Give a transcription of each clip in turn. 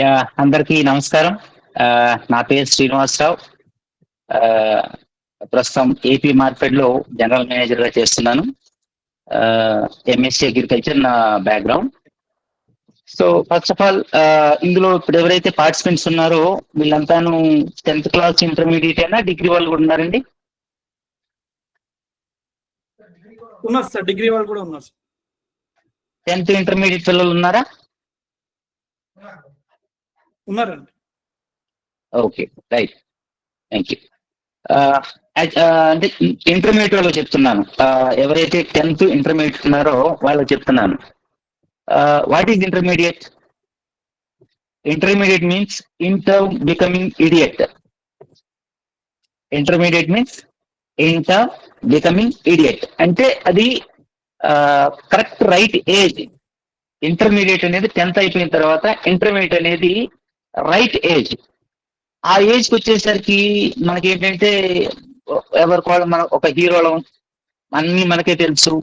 Yeah అందరికీ నమస్కారం. నా పేరు శ్రీనివాసరావు. ప్రస్తుతం ఏపీ మార్కెట్లో జనరల్ మేనేజర్గా చేస్తున్నాను ఎంఎస్సీ అగ్రికల్చర్ నా background. So first of all ఇందులో ఇప్పుడు ఎవరైతే పార్టిసిపెంట్స్ ఉన్నారో వీళ్ళంతాను టెన్త్ క్లాస్ ఇంటర్మీడియట్ అయినా డిగ్రీ వాళ్ళు కూడా ఉన్నారండి? ఉన్నారు సార్ డిగ్రీ వాళ్ళు కూడా ఉన్నారు టెన్త్ ఇంటర్మీడియట్ పిల్లలు ఉన్నారా? ఉన్నారండి. Okay right. Thank you. అంటే ఇంటర్మీడియట్ వాళ్ళకి చెప్తున్నాను. ఎవరైతే టెన్త్ ఇంటర్మీడియట్ ఉన్నారో వాళ్ళకి చెప్తున్నాను. What is intermediate intermediate means inter becoming idiot intermediate means inter becoming idiot అంటే అది కరెక్ట్ రైట్ ఏజ్ ఇంటర్మీడియట్ అనేది టెన్త్ అయిపోయిన తర్వాత ఇంటర్మీడియట్ అనేది రైట్ ఏజ్. ఆ ఏజ్కి వచ్చేసరికి మనకి ఏంటంటే ఎవరికి వాళ్ళు మన ఒక హీరోలం అన్ని మనకే తెలుసు.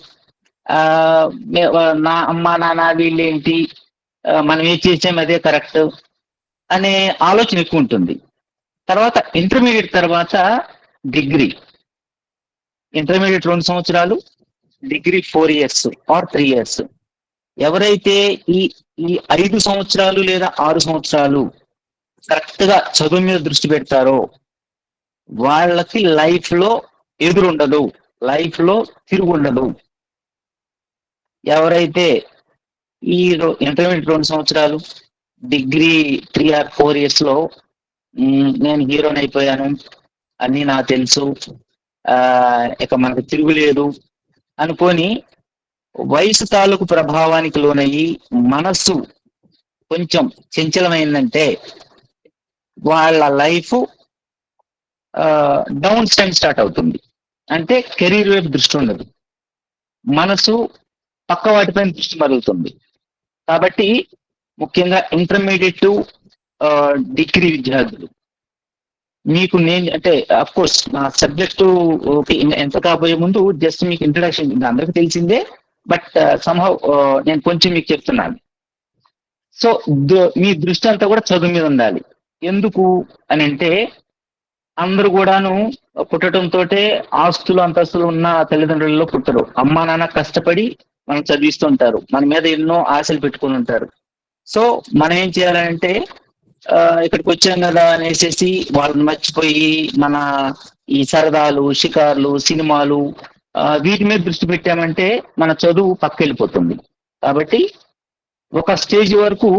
నా అమ్మ నాన్న వీళ్ళేంటి ఏంటి మనం ఏం చేసాం అదే కరెక్ట్ అనే ఆలోచన ఎక్కువ ఉంటుంది తర్వాత ఇంటర్మీడియట్ తర్వాత డిగ్రీ. ఇంటర్మీడియట్ రెండు సంవత్సరాలు degree four years or three years. ఎవరైతే ఈ ఈ ఐదు సంవత్సరాలు లేదా ఆరు సంవత్సరాలు కరెక్ట్గా చదువు మీద దృష్టి పెడతారో వాళ్ళకి లైఫ్లో ఎదురుండదు. లైఫ్లో తిరుగుండదు. ఎవరైతే ఈ ఇంటర్మీడియట్ రెండు సంవత్సరాలు డిగ్రీ త్రీ ఆర్ ఫోర్ ఇయర్స్లో నేను హీరోని అయిపోయాను. అన్ని నాకు తెలుసు. ఆ ఇక మనకు తిరుగులేదు. అనుకొని వయసు తాలూకు ప్రభావానికి లోనయ్యి మనస్సు కొంచెం చంచలమైందంటే వాళ్ళ లైఫ్ డౌన్ స్టైన్ స్టార్ట్ అవుతుంది. అంటే కెరీర్ వైపు దృష్టి ఉండదు. మనసు పక్క వాటిపైన దృష్టి మరుగుతుంది. కాబట్టి ముఖ్యంగా ఇంటర్మీడియట్ టు డిగ్రీ విద్యార్థులు. మీకు నేను అంటే అఫ్ కోర్స్ నా సబ్జెక్టు ఎంత కాబోయే ముందు జస్ట్ మీకు ఇంట్రడక్షన్ అందరికీ తెలిసిందే. బట్ సంహౌ నేను కొంచెం మీకు చెప్తున్నాను. సో మీ దృష్టి అంతా కూడా చదువు మీద ఉండాలి. ఎందుకు అని అంటే అందరూ కూడాను పుట్టడంతో ఆస్తులు అంతస్తులు ఉన్న తల్లిదండ్రులలో పుట్టరు. అమ్మా నాన్న కష్టపడి మనం చదివిస్తుంటారు. మన మీద ఎన్నో ఆశలు పెట్టుకుని ఉంటారు. సో మనం ఏం చేయాలంటే ఆ, ఇక్కడికి వచ్చాం కదా అనేసి వాళ్ళని మర్చిపోయి మన ఈ సరదాలు షికార్లు సినిమాలు వీటి మీద దృష్టి పెట్టామంటే మన చదువు పక్క వెళ్ళిపోతుంది కాబట్టి ఒక స్టేజ్ వరకు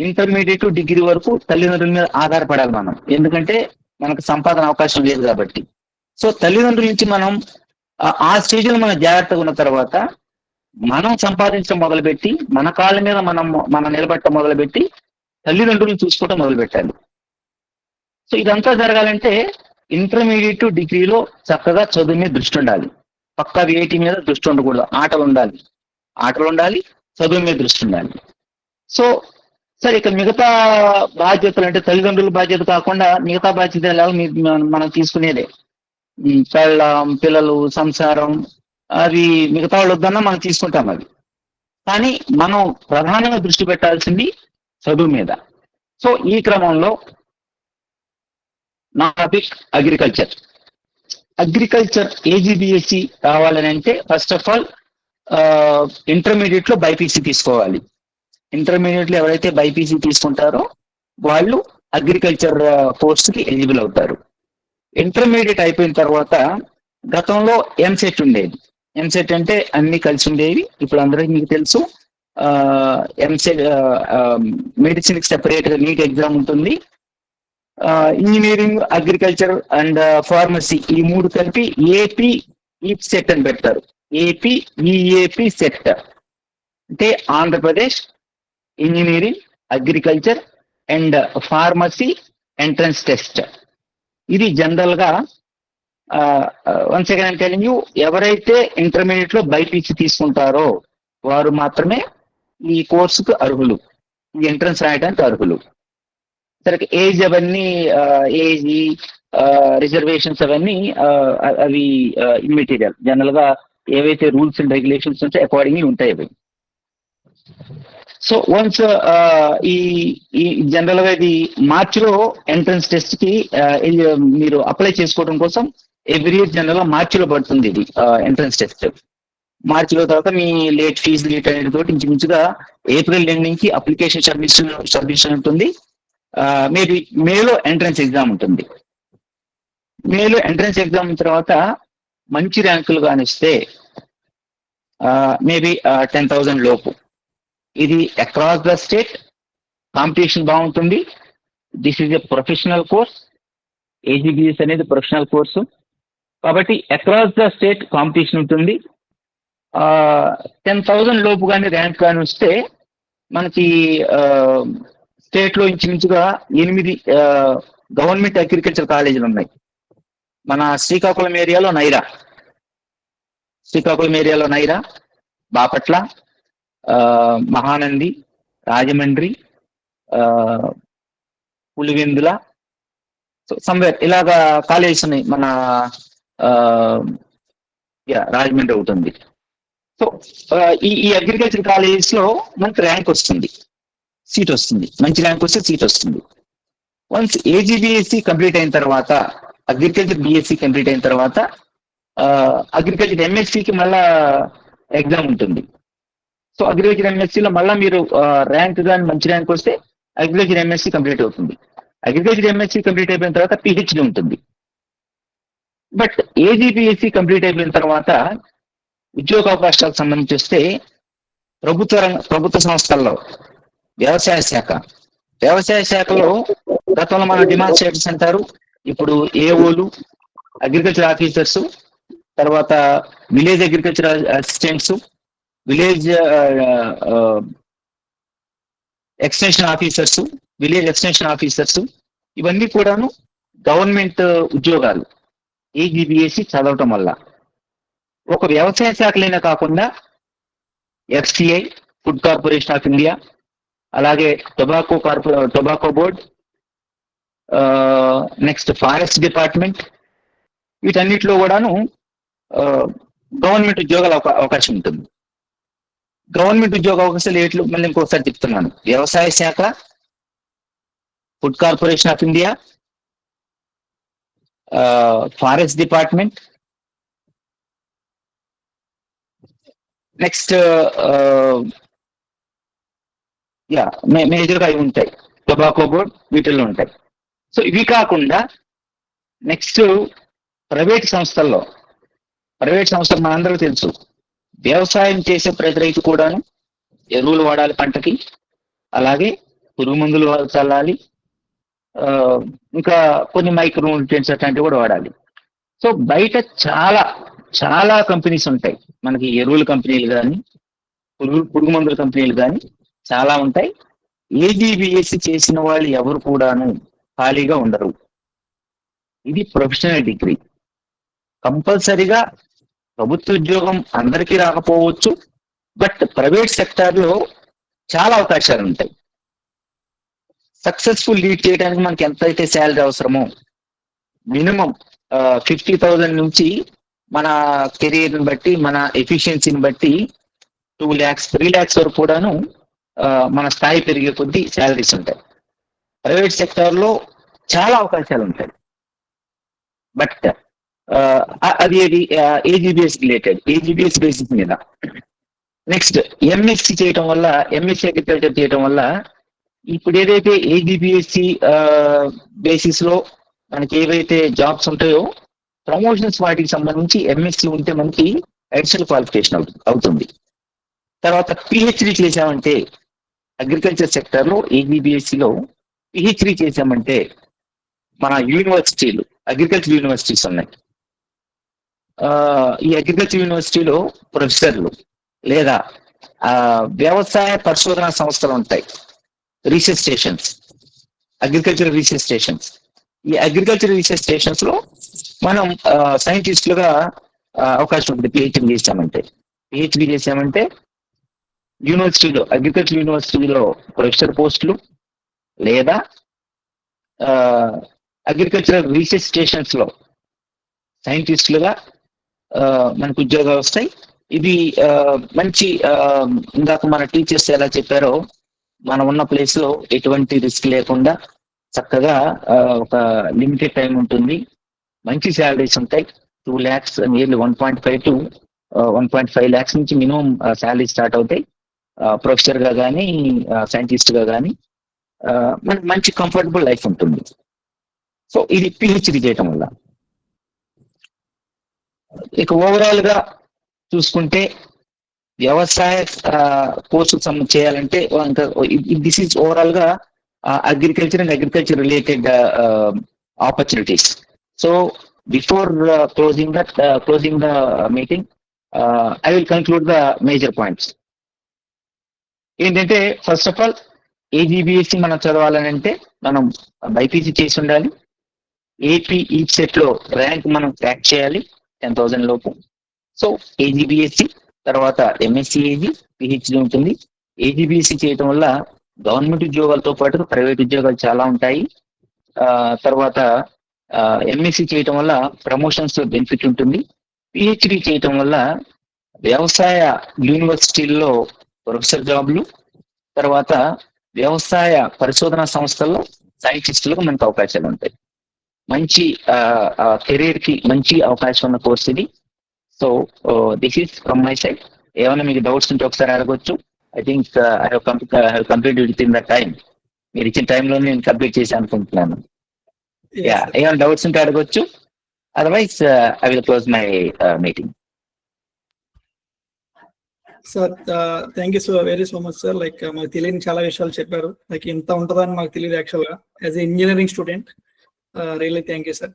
ఇంటర్మీడియట్ డిగ్రీ వరకు తల్లిదండ్రుల మీద ఆధారపడాలి మనం. ఎందుకంటే మనకు సంపాదన అవకాశం లేదు కాబట్టి. సో తల్లిదండ్రుల నుంచి మనం ఆ- స్టేజ్లో మనం జాగ్రత్తగా ఉన్న తర్వాత మనం సంపాదించడం మొదలుపెట్టి మన కాళ్ళ మీద మనం మనం నిలబెట్టడం మొదలుపెట్టి తల్లిదండ్రులను చూసుకోవడం మొదలు పెట్టాలి సో ఇదంతా జరగాలంటే ఇంటర్మీడియట్ డిగ్రీలో చక్కగా చదువు మీద దృష్టి ఉండాలి. పక్కా వేటి మీద దృష్టి ఉండకూడదు. ఆటలు ఉండాలి. ఆటలు ఉండాలి. చదువు మీద దృష్టి ఉండాలి. సో సరే ఇక మిగతా బాధ్యతలు అంటే తల్లిదండ్రుల బాధ్యత కాకుండా మిగతా బాధ్యత మనం తీసుకునేదే? ఉమ్, పిల్లలు సంసారం అవి మిగతా వాళ్ళు వద్దన్నా మనం తీసుకుంటాం అవి. కానీ మనం ప్రధానంగా దృష్టి పెట్టాల్సింది చదువు మీద. సో ఈ క్రమంలో నా టాపిక్ అగ్రికల్చర్. అగ్రికల్చర్ ఏజీబిఎస్సి రావాలని అంటే ఫస్ట్ ఆఫ్ ఆల్ ఇంటర్మీడియట్లో బైపీసీ తీసుకోవాలి. ఇంటర్మీడియట్లో ఎవరైతే బైపీసీ తీసుకుంటారో వాళ్ళు అగ్రికల్చర్ పోస్ట్ uh, కి ఎలిజిబుల్ అవుతారు. ఇంటర్మీడియట్ అయిపోయిన తర్వాత గతంలో ఎంసెట్ ఉండేది. ఎంసెట్ అంటే అన్ని కలిసి ఉండేవి. ఇప్పుడు అందరికీ మీకు తెలుసు ఎంసెట్ మెడిసిన్ సెపరేట్గా నీట్ ఎగ్జామ్ ఉంటుంది. ఇంజనీరింగ్ అగ్రికల్చర్ అండ్ ఫార్మసీ ఈ మూడు కలిపి ఏపీ ఈ సెట్ అని పెడతారు. ఏపీ ఈఏపి సెట్ అంటే Andhra Pradesh engineering agriculture and pharmacy entrance test ఇది జనరల్గా వన్ సెకండ్ టెలింగ్ యూ ఎవరైతే ఇంటర్మీడియట్లో బైపీసీ తీసుకుంటారో వారు మాత్రమే ఈ కోర్సుకు అర్హులు. ఈ ఎంట్రన్స్ రాయడానికి అర్హులు. సరే ఏజ్ అవన్నీ ఏజ్ రిజర్వేషన్స్ అవన్నీ అవి ఇమ్మెటీరియల్ జనరల్గా ఏవైతే రూల్స్ అండ్ రెగ్యులేషన్స్ ఉంటే అకార్డింగ్లీ ఉంటాయి అవి. సో వన్స్ uh, ఈ ఈ జనరల్గా ఇది మార్చిలో ఎంట్రన్స్ టెస్ట్కి uh, మీరు అప్లై చేసుకోవడం కోసం ఎవ్రీ ఇయర్ జనరల్గా మార్చిలో పడుతుంది ఇది uh, ఎంట్రన్స్ టెస్ట్ మార్చిలో తర్వాత మీ లేట్ ఫీజు లేట్ అనేది తోటి ఇంచుమించుగా ఏప్రిల్ ఎండింగ్కి అప్లికేషన్ సబ్మిషన్ సబ్మిషన్ ఉంటుంది. మేబీ మేలో ఎంట్రన్స్ ఎగ్జామ్ ఉంటుంది. మేలో ఎంట్రన్స్ ఎగ్జామ్ తర్వాత మంచి ర్యాంకులు కానిస్తే మేబీ టెన్ థౌజండ్ లోపు. ఇది అక్రాస్ ద స్టేట్ కాంపిటీషన్ బాగుంటుంది. This is a professional course AGBS అనేది ప్రొఫెషనల్ కోర్సు కాబట్టి అక్రాస్ ద స్టేట్ కాంపిటీషన్ ఉంటుంది. టెన్ థౌజండ్ లోపు కానీ ర్యాంక్ కానీ వస్తే మనకి స్టేట్లో ఇంచుమించుగా ఎనిమిది గవర్నమెంట్ అగ్రికల్చర్ కాలేజీలు ఉన్నాయి. మన శ్రీకాకుళం ఏరియాలో నైరా. శ్రీకాకుళం ఏరియాలో నైరా బాపట్ల మహానంది రాజమండ్రి ఆ, పులివెందుల సమ్వేర్ ఇలాగా కాలేజెస్ ఉన్నాయి మన యా, రాజమండ్రి అవుతుంది. సో ఈ ఈ అగ్రికల్చర్ కాలేజెస్లో మనకి ర్యాంక్ వస్తుంది. సీట్ వస్తుంది. మంచి ర్యాంక్ వస్తే సీట్ వస్తుంది. వన్స్ ఏజీబీఎస్సీ కంప్లీట్ అయిన తర్వాత అగ్రికల్చర్ బిఎస్సి కంప్లీట్ అయిన తర్వాత అగ్రికల్చర్ ఎంఎస్సికి మళ్ళా ఎగ్జామ్ ఉంటుంది. సో అగ్రికల్చర్ ఎంఎస్సీలో మళ్ళీ మీరు ర్యాంక్ కానీ మంచి ర్యాంక్ వస్తే అగ్రికల్చర్ ఎంఎస్సి కంప్లీట్ అవుతుంది. అగ్రికల్చర్ ఎంఎస్సి కంప్లీట్ అయిపోయిన తర్వాత పిహెచ్డి ఉంటుంది. బట్ ఏజీపీఎస్సీ కంప్లీట్ అయిపోయిన తర్వాత ఉద్యోగ అవకాశాలకు సంబంధించి వస్తే ప్రభుత్వ రంగ ప్రభుత్వ సంస్థల్లో వ్యవసాయ శాఖ. వ్యవసాయ శాఖలో గతంలో మన డిమాండ్ డిమాన్స్ట్రేటర్స్ అంటారు. ఇప్పుడు ఏఓలు అగ్రికల్చర్ ఆఫీసర్స్ తర్వాత village agriculture assistants village extension officers village extension officers ఇవన్నీ కూడాను గవర్నమెంట్ ఉద్యోగాలు ఏజీబీఎస్సి చదవటం వల్ల. ఒక వ్యవసాయ శాఖలైనా కాకుండా FCI food corporation of India అలాగే tobacco కార్పొ tobacco board next forest department వీటన్నిటిలో కూడాను గవర్నమెంట్ ఉద్యోగాల అవకాశం ఉంటుంది. గవర్నమెంట్ ఉద్యోగ అవకాశాలు ఏట్లు మళ్ళీ ఇంకోసారి చెప్తున్నాను. వ్యవసాయ శాఖ food corporation of India forest department. Next yeah మేజర్గా అవి ఉంటాయి. టొబాకో బోర్డ్ వీటిల్లో ఉంటాయి. సో ఇవి కాకుండా నెక్స్ట్ ప్రైవేట్ సంస్థల్లో ప్రైవేట్ సంస్థలు మనందరూ తెలుసు. వ్యవసాయం చేసే ప్రతి రైతు కూడాను ఎరువులు వాడాలి పంటకి. అలాగే పురుగు మందులు చల్లాలి. ఇంకా కొన్ని మైక్రో న్యూట్రియన్స్ అట్లాంటివి కూడా వాడాలి. సో బయట చాలా చాలా కంపెనీస్ ఉంటాయి. మనకి ఎరువుల కంపెనీలు కానీ పురుగు పురుగు మందుల కంపెనీలు కానీ చాలా ఉంటాయి. ఏజీబీఎస్సి చేసిన వాళ్ళు ఎవరు కూడాను ఖాళీగా ఉండరు. ఇది ప్రొఫెషనల్ డిగ్రీ. కంపల్సరిగా ప్రభుత్వ ఉద్యోగం అందరికీ రాకపోవచ్చు బట్ ప్రైవేట్ సెక్టార్లో చాలా అవకాశాలు ఉంటాయి. సక్సెస్ఫుల్ లీడ్ చేయడానికి మనకి ఎంత అయితే శాలరీ అవసరమో మినిమం ఫిఫ్టీ థౌజండ్ నుంచి మన కెరీర్ని బట్టి మన ఎఫిషియన్సీని బట్టి టూ ల్యాక్స్ త్రీ ల్యాక్స్ వరకు కూడాను మన స్థాయి పెరిగే కొద్దీ శాలరీస్ ఉంటాయి. ప్రైవేట్ సెక్టార్లో చాలా అవకాశాలు ఉంటాయి. బట్ Uh, అది అది ఏజీబీఎస్ రిలేటెడ్ ఏజీబీఎస్ బేసిస్ మీద. నెక్స్ట్ ఎంఎస్సి చేయటం వల్ల ఎంఎస్సి అగ్రికల్చర్ చేయటం వల్ల ఇప్పుడు ఏదైతే ఏజీబీఎస్సి బేసిస్లో మనకి ఏవైతే జాబ్స్ ఉంటాయో ప్రమోషన్స్ వాటికి సంబంధించి ఎంఎస్సి ఉంటే మనకి అడిషనల్ క్వాలిఫికేషన్ అవుతుంది. తర్వాత పిహెచ్డి చేసామంటే అగ్రికల్చర్ సెక్టర్లో AGBSc పిహెచ్డి చేసామంటే మన యూనివర్సిటీలు అగ్రికల్చర్ యూనివర్సిటీస్ ఉన్నాయి. ఈ అగ్రికల్చర్ యూనివర్సిటీలో ప్రొఫెసర్లు లేదా వ్యవసాయ పరిశోధన సంస్థలు ఉంటాయి. Research stations agriculture research stations ఈ అగ్రికల్చర్ రీసెర్చ్ స్టేషన్స్లో మనం సైంటిస్టులుగా అవకాశం ఉంటుంది పిహెచ్డి చేసామంటే పిహెచ్డి చేసామంటే యూనివర్సిటీలో అగ్రికల్చర్ యూనివర్సిటీలో ప్రొఫెసర్ పోస్టులు లేదా అగ్రికల్చరల్ రీసెర్చ్ స్టేషన్స్లో సైంటిస్టులుగా మనకు ఉద్యోగాలు వస్తాయి. ఇది మంచి ఇందాక మన టీచర్స్ ఎలా చెప్పారో మనం ఉన్న ప్లేస్లో ఎటువంటి రిస్క్ లేకుండా చక్కగా ఒక లిమిటెడ్ టైం ఉంటుంది. మంచి శాలరీస్ ఉంటాయి. Two lakhs nearly one point five to one point five lakhs నుంచి మినిమం శాలరీ స్టార్ట్ అవుతాయి. ప్రొఫెసర్గా కానీ సైంటిస్ట్గా కానీ మనకి మంచి కంఫర్టబుల్ లైఫ్ ఉంటుంది. సో ఇది పిహెచ్డి చేయటం వల్ల. ఇక ఓవరాల్గా చూసుకుంటే వ్యవసాయ కోర్సు చేయాలంటే దిస్ ఈజ్ ఓవరాల్గా agriculture and agriculture related opportunities so before closing the closing the meeting I will conclude the major points ఏంటంటే first of all AG BSc మనం చదవాలని అంటే మనం బైపీసీ చేసి ఉండాలి. ఏపీ ఈ సెట్లో ర్యాంక్ మనం ట్రాక్ చేయాలి. టెన్ థౌసండ్ లోపు. సో ఏజీబీఎస్సీ తర్వాత ఎంఎస్సీ ఏజీ పిహెచ్డి ఉంటుంది. ఏజీబీఎస్సీ చేయటం వల్ల గవర్నమెంట్ ఉద్యోగాలతో పాటు ప్రైవేట్ ఉద్యోగాలు చాలా ఉంటాయి. తర్వాత ఎంఎస్సీ చేయటం వల్ల ప్రమోషన్స్ బెనిఫిట్ ఉంటుంది. పిహెచ్డి చేయటం వల్ల వ్యవసాయ యూనివర్సిటీల్లో ప్రొఫెసర్ జాబ్లు తర్వాత వ్యవసాయ పరిశోధన సంస్థల్లో సైంటిస్టులకు మనకు అవకాశాలు ఉంటాయి. మంచి కెరీర్కి మంచి అవకాశం ఉన్న కోర్స్ ఇది. So this is from my side ఏమైనా మీకు డౌట్స్ ఉంటే ఒకసారి అడగొచ్చు. I think I complete with in the time మీరు ఇచ్చిన టైంలో నేను కంప్లీట్ చేసి అనుకుంటున్నాను. యా ఏమైనా డౌట్స్ ఉంటే అడగొచ్చు. Otherwise I will close my meeting sir thank you so very so much sir like మాకు తెలియని చాలా విషయాలు చెప్పారు. లైక్ ఇంత ఉంటుందని మాకు తెలియదు యాక్చువల్గా as a engineering student really thank you sir